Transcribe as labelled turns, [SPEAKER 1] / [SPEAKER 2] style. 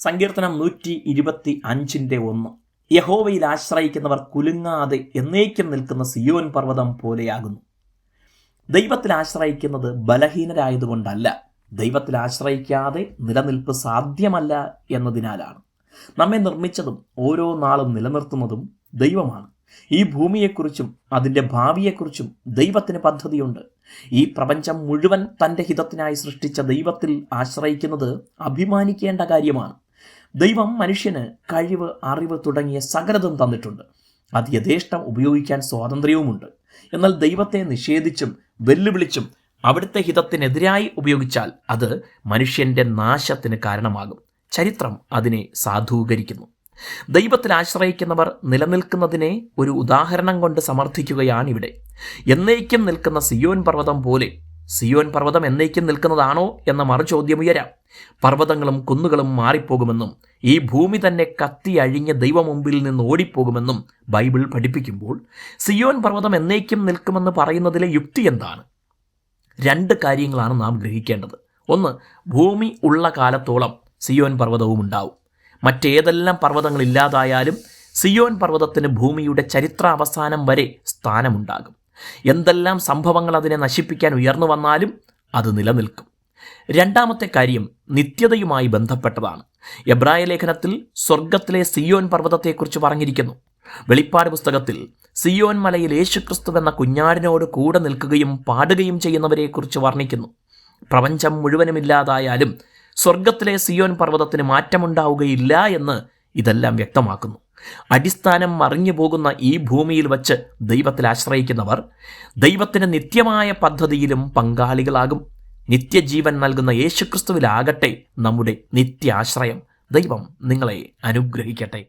[SPEAKER 1] സങ്കീർത്തനം നൂറ്റി ഇരുപത്തി അഞ്ചിന്റെ ഒന്ന്. യഹോവയിൽ ആശ്രയിക്കുന്നവർ കുലുങ്ങാതെ എന്നേക്കും നിൽക്കുന്ന സിയോൻ പർവതം പോലെയാകുന്നു. ദൈവത്തിൽ ആശ്രയിക്കുന്നത് ബലഹീനരായതുകൊണ്ടല്ല. ദൈവത്തിൽ ആശ്രയിക്കാതെ നിലനിൽപ്പ് സാധ്യമല്ല എന്നതിനാലാണ്. നമ്മെ നിർമ്മിച്ചതും ഓരോ നാളും നിലനിർത്തുന്നതും ദൈവമാണ്. ഈ ഭൂമിയെക്കുറിച്ചും അതിന്റെ ഭാവിയെക്കുറിച്ചും ദൈവത്തിന് പദ്ധതിയുണ്ട്. ഈ പ്രപഞ്ചം മുഴുവൻ തന്റെ ഹിതത്തിനായി സൃഷ്ടിച്ച ദൈവത്തിൽ ആശ്രയിക്കുന്നത് അഭിമാനിക്കേണ്ട കാര്യമാണ്. ദൈവം മനുഷ്യന് കഴിവ് അറിവ് തുടങ്ങിയ സകലതും തന്നിട്ടുണ്ട്. അത് യഥേഷ്ടം ഉപയോഗിക്കാൻ സ്വാതന്ത്ര്യവുമുണ്ട്. എന്നാൽ ദൈവത്തെ നിഷേധിച്ചും വെല്ലുവിളിച്ചും അവിടുത്തെ ഹിതത്തിനെതിരായി ഉപയോഗിച്ചാൽ അത് മനുഷ്യന്റെ നാശത്തിന് കാരണമാകും. ചരിത്രം അതിനെ സാധൂകരിക്കുന്നു. ദൈവത്തിൽ ആശ്രയിക്കുന്നവർ നിലനിൽക്കുന്നതിനെ ഒരു ഉദാഹരണം കൊണ്ട് സമർത്ഥിക്കുകയാണിവിടെ. എന്നേക്കും നിൽക്കുന്ന സിയോൻ പർവതം പോലെ സിയോൻ പർവതം എന്നേക്കും നിൽക്കുന്നതാണോ എന്ന മറുചോദ്യം ഉയരാം പർവതങ്ങളും കുന്നുകളും മാറിപ്പോകുമെന്നും ഈ ഭൂമി തന്നെ കത്തി അഴിഞ്ഞ ദൈവമുമ്പിൽ നിന്ന് ഓടിപ്പോകുമെന്നും ബൈബിൾ പഠിപ്പിക്കുമ്പോൾ സിയോൻ പർവതം എന്നേക്കും നിൽക്കുമെന്ന് പറയുന്നതിലെ യുക്തി എന്താണ്? രണ്ട് കാര്യങ്ങളാണ് നാം ഗ്രഹിക്കേണ്ടത്. ഒന്ന് ഭൂമി ഉള്ള കാലത്തോളം സിയോൻ പർവതവും ഉണ്ടാവും. മറ്റേതെല്ലാം പർവതങ്ങൾ ഇല്ലാതായാലും സിയോൻ പർവതത്തിന് ഭൂമിയുടെ ചരിത്രാവസാനം വരെ സ്ഥാനമുണ്ടാകും. എന്തെല്ലാം സംഭവങ്ങൾ അതിനെ നശിപ്പിക്കാൻ ഉയർന്നു വന്നാലും അത് നിലനിൽക്കും. രണ്ടാമത്തെ കാര്യം നിത്യതയുമായി ബന്ധപ്പെട്ടതാണ്. എബ്രായ ലേഖനത്തിൽ സ്വർഗത്തിലെ സിയോൻ പർവതത്തെക്കുറിച്ച് പറഞ്ഞിരിക്കുന്നു. വെളിപ്പാട് പുസ്തകത്തിൽ സിയോൻ മലയിൽ യേശുക്രിസ്തു എന്ന കുഞ്ഞാടിനോട് കൂടെ നിൽക്കുകയും പാടുകയും ചെയ്യുന്നവരെക്കുറിച്ച് വർണിക്കുന്നു. പ്രപഞ്ചം മുഴുവനുമില്ലാതായാലും സ്വർഗത്തിലെ സിയോൻ പർവതത്തിന് മാറ്റമുണ്ടാവുകയില്ല എന്ന് ഇതെല്ലാം വ്യക്തമാക്കുന്നു. അടിസ്ഥാനം മറിഞ്ഞു പോകുന്ന ഈ ഭൂമിയിൽ വച്ച് ദൈവത്തിൽ ആശ്രയിക്കുന്നവർ ദൈവത്തിന് നിത്യമായ പദ്ധതിയിലും പങ്കാളികളാകും. നിത്യജീവൻ നൽകുന്ന യേശുക്രിസ്തുവിലാകട്ടെ നമ്മുടെ നിത്യാശ്രയം. ദൈവം നിങ്ങളെ അനുഗ്രഹിക്കട്ടെ.